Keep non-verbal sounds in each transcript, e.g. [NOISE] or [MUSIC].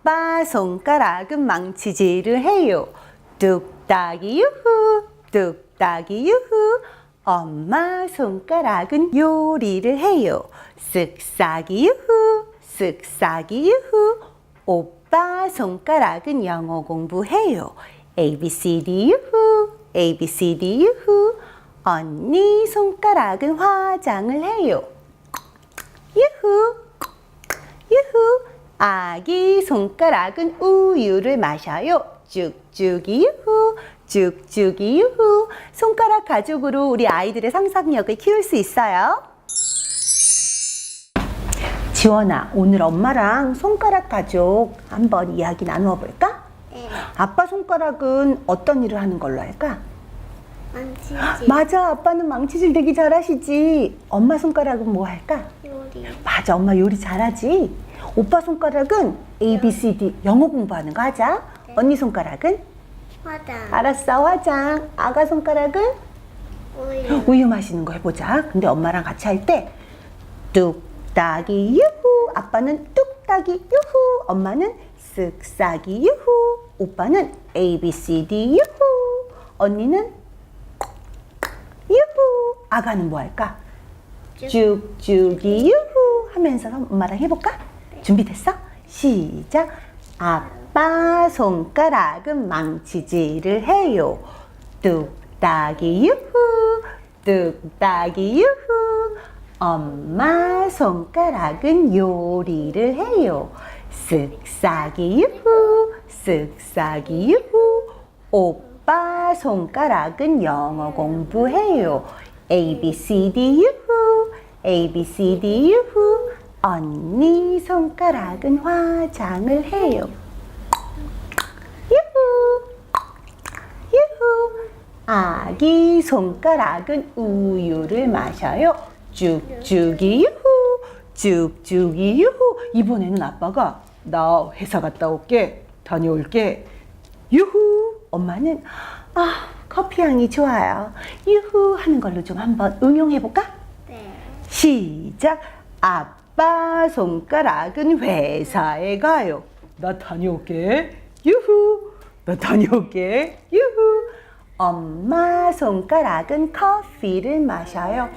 아빠 손가락은 망치질을 해요. 뚝딱이 유후, 뚝딱이 유후. 엄마 손가락은 요리를 해요. 쓱싹이 유후, 쓱싹이 유후. 오빠 손가락은 영어 공부해요. A, B, C, D, 유후, A, B, C, D, 유후. 언니 손가락은 화장을 해요. 유후, 유후. 아기 손가락은 우유를 마셔요. 쭉쭉이 유후, 쭉쭉이 유후. 손가락 가족으로 우리 아이들의 상상력을 키울 수 있어요. 지원아, 오늘 엄마랑 손가락 가족 한번 이야기 나누어 볼까? 네. 아빠 손가락은 어떤 일을 하는 걸로 할까? 망치질 [GASPS] 맞아, 아빠는 망치질 되게 잘하시지. 엄마 손가락은 뭐 할까? 요리 맞아, 엄마 요리 잘하지. 오빠 손가락은 A, B, C, D 영어 공부하는 거 하자. 언니 손가락은? 화장 알았어, 화장. 아가 손가락은? 우유 [GASPS] 우유 마시는 거 해보자. 근데 엄마랑 같이 할 때 뚝딱이 유후. 아빠는 뚝딱이 유후. 엄마는 쓱싹이 유후. 오빠는 A, B, C, D 유후. 언니는 유후. 아가는 뭐 할까? 쭉쭉이 유후 하면서 엄마랑 해볼까? 준비됐어? 시작. 아빠 손가락은 망치질을 해요. 뚝딱이 유후, 뚝딱이 유후. 엄마 손가락은 요리를 해요. 쓱싹이 유후, 쓱싹이 유후. 오빠 손가락은 영어 공부해요. A, B, C, D, 유후. A, B, C, D, 유후. 언니 손가락은 화장을 해요. 유후. 유후. 아기 손가락은 우유를 마셔요. 쭉쭉이 유후. 쭉쭉이 유후. 이번에는 아빠가 나 회사 갔다 올게. 다녀올게. 유후. 엄마는 아, 커피 향이 좋아요. 유후 하는 걸로 좀 한번 응용해 볼까? 네 시작. 아빠 손가락은 회사에 가요. 나 다녀올게. 유후. 나 다녀올게. 유후. 엄마 손가락은 커피를 마셔요.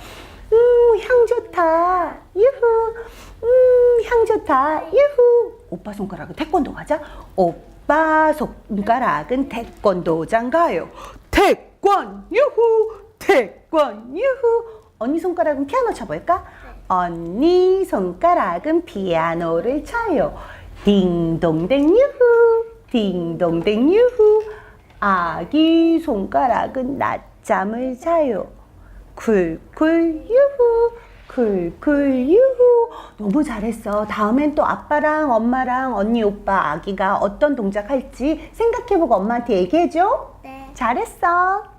음, 향 좋다. 유후. 음, 향 좋다. 유후. 오빠 손가락은 태권도 가자. 오빠 손가락은 태권도장 가요. 태권 유후. 태권 유후. 언니 손가락은 피아노 쳐볼까? 언니 손가락은 피아노를 쳐요. 딩동댕 유후. 딩동댕 유후. 아기 손가락은 낮잠을 자요. 쿨쿨 유후. 쿨쿨 유후. 너무 잘했어. 다음엔 또 아빠랑 엄마랑 언니 오빠 아기가 어떤 동작 할지 생각해보고 엄마한테 얘기해줘. 네. 잘했어.